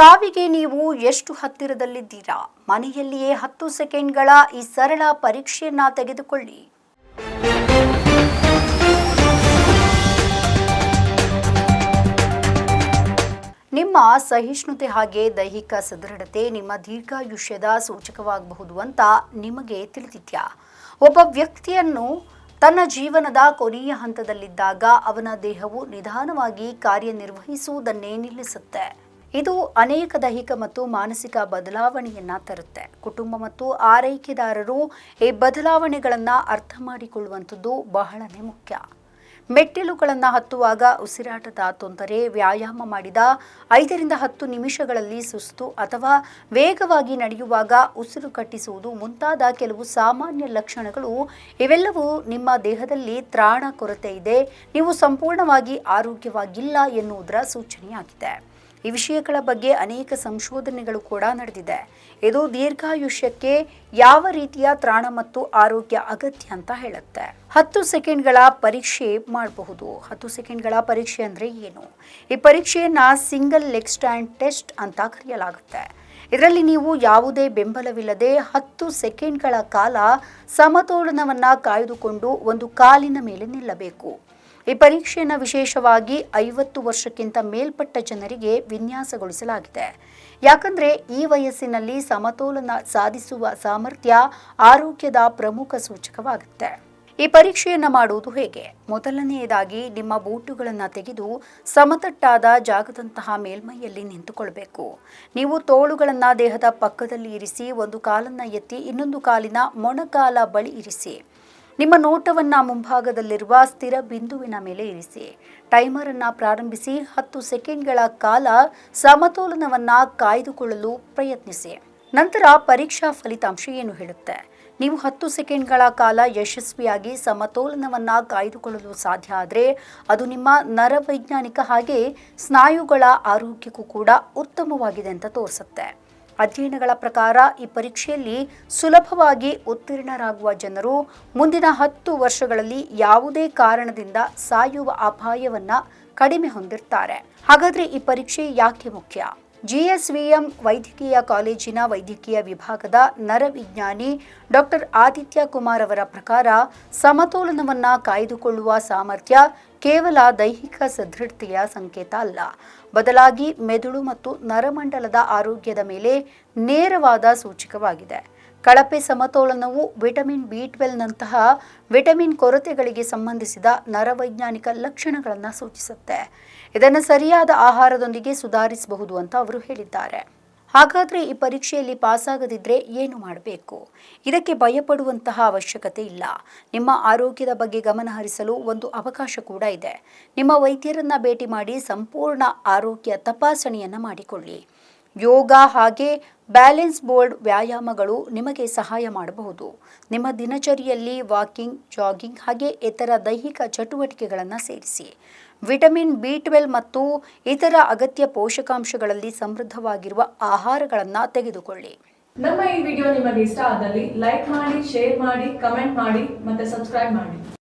ಸಾವಿಗೆ ನೀವು ಎಷ್ಟು ಹತ್ತಿರದಲ್ಲಿದ್ದೀರಾ? ಮನೆಯಲ್ಲಿಯೇ ಹತ್ತು ಸೆಕೆಂಡ್ಗಳ ಈ ಸರಳ ಪರೀಕ್ಷೆಯನ್ನ ತೆಗೆದುಕೊಳ್ಳಿ. ನಿಮ್ಮ ಸಹಿಷ್ಣುತೆ ಹಾಗೆ ದೈಹಿಕ ಸದೃಢತೆ, ನಿಮ್ಮ ದೀರ್ಘಾಯುಷ್ಯದ ಸೂಚಕವಾಗಬಹುದು ಅಂತ ನಿಮಗೆ ತಿಳಿದಿದ್ಯಾ? ಒಬ್ಬ ವ್ಯಕ್ತಿಯನ್ನು ತನ್ನ ಜೀವನದ ಕೊನೆಯ ಹಂತದಲ್ಲಿದ್ದಾಗ ಅವನ ದೇಹವು ನಿಧಾನವಾಗಿ ಕಾರ್ಯನಿರ್ವಹಿಸುವುದನ್ನೇ ನಿಲ್ಲಿಸುತ್ತೆ. ಇದು ಅನೇಕ ದೈಹಿಕ ಮತ್ತು ಮಾನಸಿಕ ಬದಲಾವಣೆಯನ್ನ ತರುತ್ತೆ. ಕುಟುಂಬ ಮತ್ತು ಆರೈಕೆದಾರರು ಈ ಬದಲಾವಣೆಗಳನ್ನು ಅರ್ಥ ಮಾಡಿಕೊಳ್ಳುವಂಥದ್ದು ಬಹಳನೇ ಮುಖ್ಯ. ಮೆಟ್ಟಿಲುಗಳನ್ನು ಹತ್ತುವಾಗ ಉಸಿರಾಟದ ತೊಂದರೆ, ವ್ಯಾಯಾಮ ಮಾಡಿದ ಐದರಿಂದ ಹತ್ತು ನಿಮಿಷಗಳಲ್ಲಿ ಸುಸ್ತು ಅಥವಾ ವೇಗವಾಗಿ ನಡೆಯುವಾಗ ಉಸಿರು ಕಟ್ಟಿಸುವುದು ಮುಂತಾದ ಕೆಲವು ಸಾಮಾನ್ಯ ಲಕ್ಷಣಗಳು ಇವೆಲ್ಲವೂ ನಿಮ್ಮ ದೇಹದಲ್ಲಿ ತ್ರಾಣ ಕೊರತೆ ಇದೆ. ನೀವು ಸಂಪೂರ್ಣವಾಗಿ ಆರೋಗ್ಯವಾಗಿಲ್ಲ ಎನ್ನುವುದರ ಸೂಚನೆಯಾಗಿದೆ. ಈ ವಿಷಯಗಳ ಬಗ್ಗೆ ಅನೇಕ ಸಂಶೋಧನೆಗಳು ಕೂಡ ನಡೆದಿದೆ. ಇದು ದೀರ್ಘಾಯುಷ್ಯಕ್ಕೆ ಯಾವ ರೀತಿಯ ತ್ರಾಣ ಮತ್ತು ಆರೋಗ್ಯ ಅಗತ್ಯ ಅಂತ ಹೇಳುತ್ತೆ. ಹತ್ತು ಸೆಕೆಂಡ್ಗಳ ಪರೀಕ್ಷೆ ಮಾಡಬಹುದು. ಹತ್ತು ಸೆಕೆಂಡ್ಗಳ ಪರೀಕ್ಷೆ ಅಂದರೆ ಏನು? ಈ ಪರೀಕ್ಷೆಯನ್ನ ಸಿಂಗಲ್ ಲೆಗ್ ಸ್ಟ್ಯಾಂಡ್ ಟೆಸ್ಟ್ ಅಂತ ಕರೆಯಲಾಗುತ್ತೆ. ಇದರಲ್ಲಿ ನೀವು ಯಾವುದೇ ಬೆಂಬಲವಿಲ್ಲದೆ ಹತ್ತು ಸೆಕೆಂಡ್ಗಳ ಕಾಲ ಸಮತೋಲನವನ್ನ ಕಾಯ್ದುಕೊಂಡು ಒಂದು ಕಾಲಿನ ಮೇಲೆ ನಿಲ್ಲಬೇಕು. ಈ ಪರೀಕ್ಷೆಯನ್ನು ವಿಶೇಷವಾಗಿ ಐವತ್ತು ವರ್ಷಕ್ಕಿಂತ ಮೇಲ್ಪಟ್ಟ ಜನರಿಗೆ ವಿನ್ಯಾಸಗೊಳಿಸಲಾಗಿದೆ. ಯಾಕಂದ್ರೆ ಈ ವಯಸ್ಸಿನಲ್ಲಿ ಸಮತೋಲನ ಸಾಧಿಸುವ ಸಾಮರ್ಥ್ಯ ಆರೋಗ್ಯದ ಪ್ರಮುಖ ಸೂಚಕವಾಗುತ್ತೆ. ಈ ಪರೀಕ್ಷೆಯನ್ನು ಮಾಡುವುದು ಹೇಗೆ? ಮೊದಲನೆಯದಾಗಿ ನಿಮ್ಮ ಬೂಟುಗಳನ್ನು ತೆಗೆದು ಸಮತಟ್ಟಾದ ಜಾಗದಂತಹ ಮೇಲ್ಮೈಯಲ್ಲಿ ನಿಂತುಕೊಳ್ಬೇಕು. ನೀವು ತೋಳುಗಳನ್ನು ದೇಹದ ಪಕ್ಕದಲ್ಲಿ ಇರಿಸಿ, ಒಂದು ಕಾಲನ್ನು ಎತ್ತಿ ಇನ್ನೊಂದು ಕಾಲಿನ ಮೊಣಕಾಲ ಬಳಿ ಇರಿಸಿ. ನಿಮ್ಮ ನೋಟವನ್ನ ಮುಂಭಾಗದಲ್ಲಿರುವ ಸ್ಥಿರ ಬಿಂದುವಿನ ಮೇಲೆ ಇರಿಸಿ. ಟೈಮರ್ ಅನ್ನ ಪ್ರಾರಂಭಿಸಿ ಹತ್ತು ಸೆಕೆಂಡ್ಗಳ ಕಾಲ ಸಮತೋಲನವನ್ನ ಕಾಯ್ದುಕೊಳ್ಳಲು ಪ್ರಯತ್ನಿಸಿ. ನಂತರ ಪರೀಕ್ಷಾ ಫಲಿತಾಂಶ ಏನು ಹೇಳುತ್ತೆ? ನೀವು ಹತ್ತು ಸೆಕೆಂಡ್ಗಳ ಕಾಲ ಯಶಸ್ವಿಯಾಗಿ ಸಮತೋಲನವನ್ನ ಕಾಯ್ದುಕೊಳ್ಳಲು ಸಾಧ್ಯ ಆದರೆ ಅದು ನಿಮ್ಮ ನರವೈಜ್ಞಾನಿಕ ಹಾಗೆ ಸ್ನಾಯುಗಳ ಆರೋಗ್ಯಕ್ಕೂ ಕೂಡ ಉತ್ತಮವಾಗಿದೆ ಅಂತ ತೋರಿಸುತ್ತೆ. ಅಧ್ಯಯನಗಳ ಪ್ರಕಾರ ಈ ಪರೀಕ್ಷೆಯಲ್ಲಿ ಸುಲಭವಾಗಿ ಉತ್ತೀರ್ಣರಾಗುವ ಜನರು ಮುಂದಿನ ಹತ್ತು ವರ್ಷಗಳಲ್ಲಿ ಯಾವುದೇ ಕಾರಣದಿಂದ ಸಾಯುವ ಅಪಾಯವನ್ನ ಕಡಿಮೆ ಹೊಂದಿರ್ತಾರೆ. ಹಾಗಾದ್ರೆ ಈ ಪರೀಕ್ಷೆ ಯಾಕೆ ಮುಖ್ಯ? ಜಿಎಸ್ವಿಎಂ ವೈದ್ಯಕೀಯ ಕಾಲೇಜಿನ ವೈದ್ಯಕೀಯ ವಿಭಾಗದ ನರವಿಜ್ಞಾನಿ ಡಾಕ್ಟರ್ ಆದಿತ್ಯ ಕುಮಾರ್ ಅವರ ಪ್ರಕಾರ ಸಮತೋಲನವನ್ನು ಕಾಯ್ದುಕೊಳ್ಳುವ ಸಾಮರ್ಥ್ಯ ಕೇವಲ ದೈಹಿಕ ಸದೃಢತೆಯ ಸಂಕೇತ ಅಲ್ಲ. ಬದಲಾಗಿ ಮೆದುಳು ಮತ್ತು ನರಮಂಡಲದ ಆರೋಗ್ಯದ ಮೇಲೆ ನೇರವಾದ ಸೂಚಕವಾಗಿದೆ. ಕಳಪೆ ಸಮತೋಲನವು ವಿಟಮಿನ್ ಬಿ ಟ್ವೆಲ್ನಂತಹ ವಿಟಮಿನ್ ಕೊರತೆಗಳಿಗೆ ಸಂಬಂಧಿಸಿದ ನರವೈಜ್ಞಾನಿಕ ಲಕ್ಷಣಗಳನ್ನು ಸೂಚಿಸುತ್ತೆ. ಇದನ್ನು ಸರಿಯಾದ ಆಹಾರದೊಂದಿಗೆ ಸುಧಾರಿಸಬಹುದು ಅಂತ ಅವರು ಹೇಳಿದ್ದಾರೆ. ಹಾಗಾದರೆ ಈ ಪರೀಕ್ಷೆಯಲ್ಲಿ ಪಾಸಾಗದಿದ್ದರೆ ಏನು ಮಾಡಬೇಕು? ಇದಕ್ಕೆ ಭಯಪಡುವಂತಹ ಅವಶ್ಯಕತೆ ಇಲ್ಲ. ನಿಮ್ಮ ಆರೋಗ್ಯದ ಬಗ್ಗೆ ಗಮನ ಹರಿಸಲು ಒಂದು ಅವಕಾಶ ಕೂಡ ಇದೆ. ನಿಮ್ಮ ವೈದ್ಯರನ್ನು ಭೇಟಿ ಮಾಡಿ ಸಂಪೂರ್ಣ ಆರೋಗ್ಯ ತಪಾಸಣೆಯನ್ನು ಮಾಡಿಕೊಳ್ಳಿ. ಯೋಗ ಹಾಗೆ ಬ್ಯಾಲೆನ್ಸ್ ಬೋರ್ಡ್ ವ್ಯಾಯಾಮಗಳು ನಿಮಗೆ ಸಹಾಯ ಮಾಡಬಹುದು. ನಿಮ್ಮ ದಿನಚರಿಯಲ್ಲಿ ವಾಕಿಂಗ್, ಜಾಗಿಂಗ್ ಹಾಗೆ ಇತರ ದೈಹಿಕ ಚಟುವಟಿಕೆಗಳನ್ನು ಸೇರಿಸಿ. ವಿಟಮಿನ್ ಬಿ ಟ್ವೆಲ್ ಮತ್ತು ಇತರ ಅಗತ್ಯ ಪೋಷಕಾಂಶಗಳಲ್ಲಿ ಸಮೃದ್ಧವಾಗಿರುವ ಆಹಾರಗಳನ್ನು ತೆಗೆದುಕೊಳ್ಳಿ. ನಮ್ಮ ಈ ವಿಡಿಯೋ ನಿಮಗೆ ಇಷ್ಟ ಆದಲ್ಲಿ ಲೈಕ್ ಮಾಡಿ, ಶೇರ್ ಮಾಡಿ, ಕಮೆಂಟ್ ಮಾಡಿ ಮತ್ತೆ ಸಬ್ಸ್ಕ್ರೈಬ್ ಮಾಡಿ.